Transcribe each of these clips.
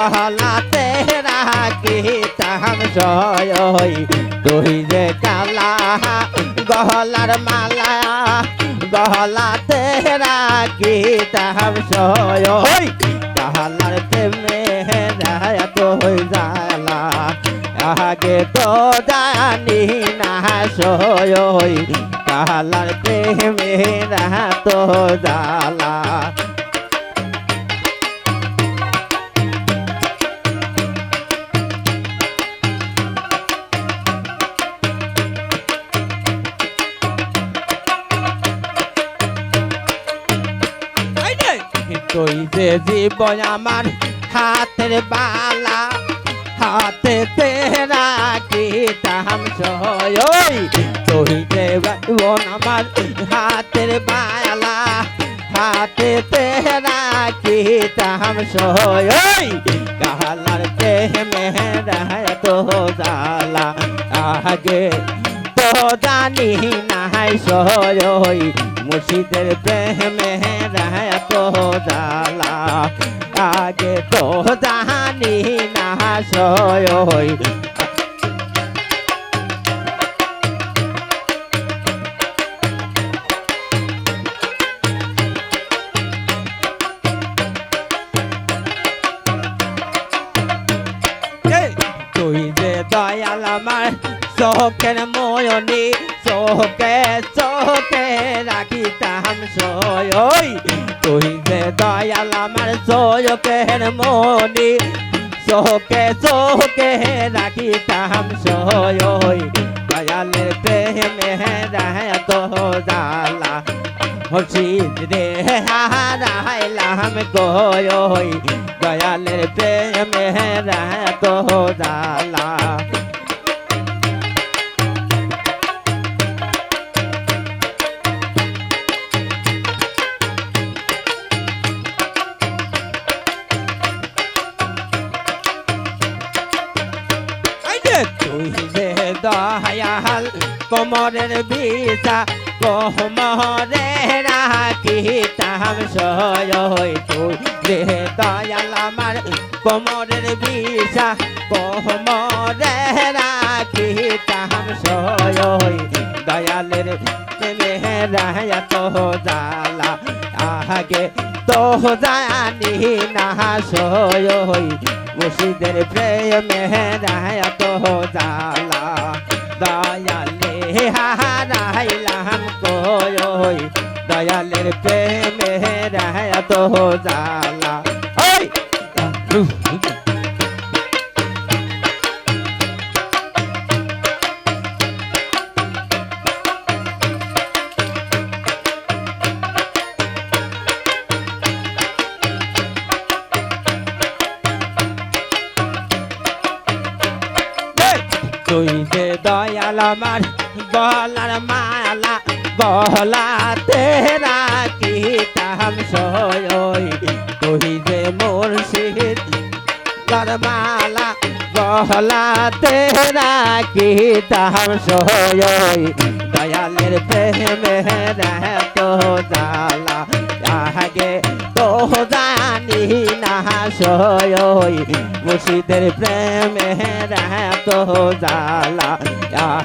গহলাতে রাখিতাম সয়ই তুই যে কালা গহলার মালা, গহলাতে রাখিতাম সয়ই কাহালার প্রেমে রায় তুই জালা আগে তো জানি না সয়ই কাহালার প্রেমে রায় তো জালা তুই যে জীবন আমার হাতের বালা, হাতে তেরা কি তাম সয়ই তুই যে জীবন আমার হাতের বালা, হাতে তেরা কি তাম সয়ই কাহালার প্রেমে রায় তো জালা আগে জানি নাই সয়ই মুর্শিদের প্রেমে রায় তো আগে তো জানি না সয়ই তুই দয়াল আমার চোখের ময়নি, চোখে চোখে রাখিতাম সয়ই তুই যে দয়াল আমার চোখের মনি চোখে চোখে রাখিতাম সয়ই দয়ালের প্রেমে রায় তো জালা হসিদ রে হারাইলাম গয়ই। দয়ালের প্রেমে রায় তো জালা তুই যে দয়াল, কোমরের বিষা কোমরে রাখিতাম সয়ই তুই যে দয়াল আমার। কোমরের বিষা কোমরে রাখিতাম সয়ই দয়ালের মেহরায় তো জালা আগে তো জানি না সই মুর্শিদের প্রেমে রায় তো জালা। দয়ালে হারাইলাম কই দয়ালের প্রেমে রায় তো জালা। তুই যে দয়াল আমার বলার মালা বলাতে রাখি তাম সয়ই তুই যে মুর্শিদ মালা গহলাতে রাখি তাম সয়ই দয়ালের প্রেমে তো জালা আগে তো জানি না। সয়ই মুর্শিদের প্রেমে তো জালা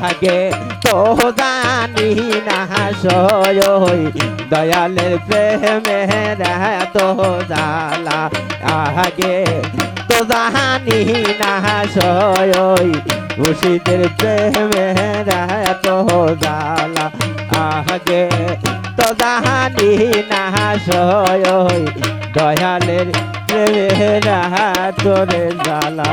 আগে তো জানি না সয়ই দয়ালের প্রেমে তো জালা আগে তো জানি না সয়ই মুর্শিদের প্রেমে তো জালা আগে তো জানি না সয়ই দয়ালের প্রেমে তোরে জালা